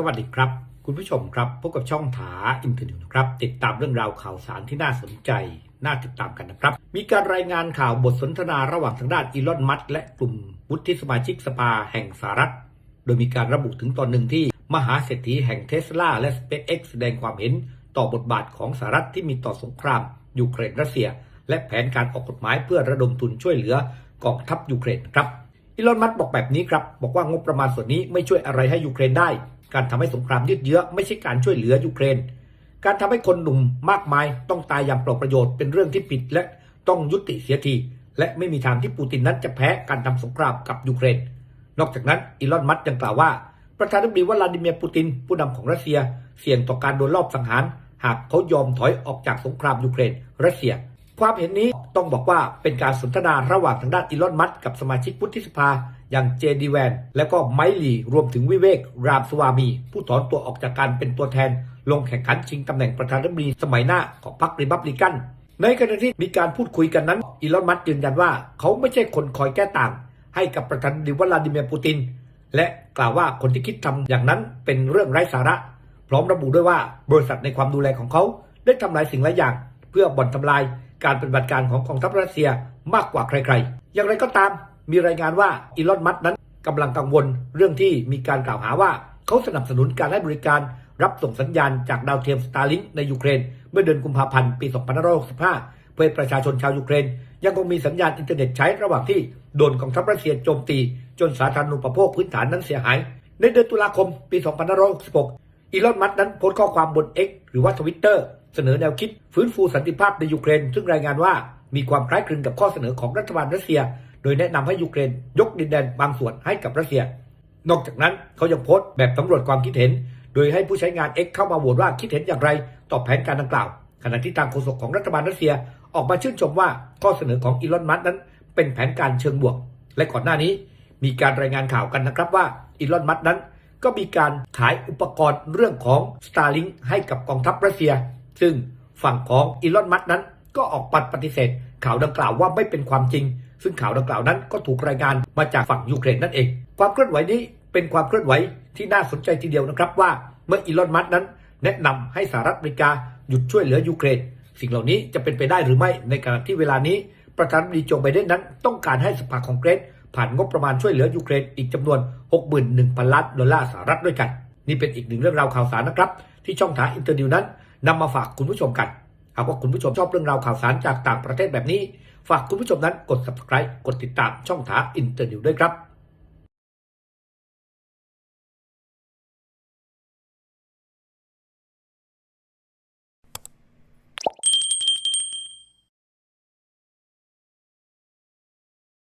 สวัสดีครับ คุณผู้ชมครับพบกับช่องถาอินเทอร์เน็ตครับ ติดตามเรื่องราวข่าวสารที่น่าสนใจ น่าติดตามกันนะครับ มีการรายงานข่าวบทสนทนาระหว่างทางด้านอีลอนมัสและกลุ่มวุฒิสมาชิกสภาแห่งสหรัฐ โดยมีการระบุถึงตอนหนึ่งที่มหาเศรษฐีแห่งเทสลาและ SpaceX แสดงความเห็นต่อบทบาทของสหรัฐที่มีต่อสงครามยูเครนรัสเซีย และแผนการออกกฎหมายเพื่อระดมทุนช่วยเหลือกองทัพยูเครนครับอีลอนมัสบอกแบบนี้ครับบอกว่างบประมาณส่วนนี้ไม่ช่วยอะไรให้ยูเครนได้ การทำให้สงครามยืดเยื้อไม่ใช่การช่วยเหลือยูเครน การทำให้คนหนุ่มมากมายต้องตายอย่างเปล่าประโยชน์เป็นเรื่องที่ผิดและต้องยุติเสียที และไม่มีทางที่ปูตินนั้นจะแพ้การทำสงครามกับยูเครน นอกจากนั้นอีลอนมัสยังกล่าวว่าประธานาธิบดีวลาดิเมียร์ปูติน ผู้นำของรัสเซีย เสี่ยงต่อการโดนลอบสังหาร หากเขายอมถอยออกจากสงครามยูเครน รัสเซีย ความเห็นนี้ต้องบอกว่าเป็นการสนทนาระหว่างทางด้านอีลอนมัสกับสมาชิกวุฒิสภา อย่างเจดีแวน และก็ไมลีรวมถึงวิเวก รามสวามี ผู้ถอนตัวออกจากการเป็นตัวแทน ลงแข่งขันชิงตำแหน่งประธานาธิบดีสมัยหน้าของพรรคริพับลิกัน ในขณะที่มีการพูดคุยกันนั้นอีลอนมัสยืนยันว่า เขาไม่ใช่คนคอยแก้ต่าง ให้กับประธานาธิบดีวลาดิเมียร์ปูติน และกล่าวว่าคนที่คิดทำอย่างนั้นเป็นเรื่องไร้สาระ พร้อมระบุด้วยว่าบริษัทในความดูแลของเขาได้ทำลายสิ่งหลายอย่าง เพื่อบ่อนทำลาย การปฏิบัติการของกองทัพรัสเซียมากกว่าใครๆ อย่างไรก็ตามมีรายงานว่าอีลอนมัสนั้นกำลังกังวลเรื่องที่มีการกล่าวหาว่าเขาสนับสนุนการให้บริการรับส่งสัญญาณจากดาวเทียมสตาร์ลิงในยูเครน เมื่อเดือนกุมภาพันธ์ปี 2565 เพื่อประชาชนชาวยูเครน ยังคงมีสัญญาณอินเทอร์เน็ตใช้ระหว่างที่โดนกองทัพรัสเซียโจมตี จนสาธารณูปโภคพื้นฐานนั้นเสียหาย ในเดือนตุลาคมปี 2566 อีลอนมัสนั้นโพสต์ข้อความบน X หรือว่าทวิตเตอร์ เสนอแนวคิดฟื้นฟูสันติภาพในยูเครน ซึ่งรายงานว่ามีความคล้ายคลึงกับข้อเสนอของรัฐบาลรัสเซีย โดยแนะนำให้ยูเครน ยกดินแดนบางส่วนให้กับรัสเซีย นอกจากนั้นเขายังโพสต์แบบสำรวจความคิดเห็น โดยให้ผู้ใช้งาน X เข้ามาโหวตว่าคิดเห็นอย่างไรต่อแผนการดังกล่าว ขณะที่ทางโฆษกของรัฐบาลรัสเซียออกมาชื่นชมว่าข้อเสนอของอีลอนมัสนั้นเป็นแผนการเชิงบวก และก่อนหน้านี้ มีการรายงานข่าวกันนะครับว่าอีลอนมัสนั้น ก็มีการขายอุปกรณ์เรื่องของ Starlink ให้กับกองทัพรัสเซีย ซึ่งฝั่งของอีลอนมัสก์นั้น ก็ออกปัดปฏิเสธ ข่าวดังกล่าวว่าไม่เป็นความจริง ซึ่งข่าวดังกล่าวนั้นก็ถูกรายงานมาจากฝั่งยูเครนนั่นเอง ความเคลื่อนไหวนี้เป็นความเคลื่อนไหวที่น่าสนใจทีเดียวนะครับว่าเมื่ออีลอนมัสก์นั้น แนะนำให้สหรัฐอเมริกาหยุดช่วยเหลือยูเครน สิ่งเหล่านี้จะเป็นไปได้หรือไม่ในขณะที่เวลานี้ ประธานาธิบดีโจไบเดนนั้น ต้องการให้สภาคองเกรสผ่านงบประมาณช่วยเหลือยูเครนอีกจำนวน 61,000 ล้านดอลลาร์สหรัฐด้วยกัน นี่เป็นอีกหนึ่งเรื่องราวข่าวสารนะครับ ที่ช่องทางอินเตอร์นิวนั้น นำมาฝากคุณผู้ชมกัน หากว่าคุณผู้ชมชอบเรื่องราวข่าวสารจากต่างประเทศแบบนี้ ฝากคุณผู้ชมนั้นกด subscribe กดติดตามช่องทางอินเตอร์นิวด้วยครับ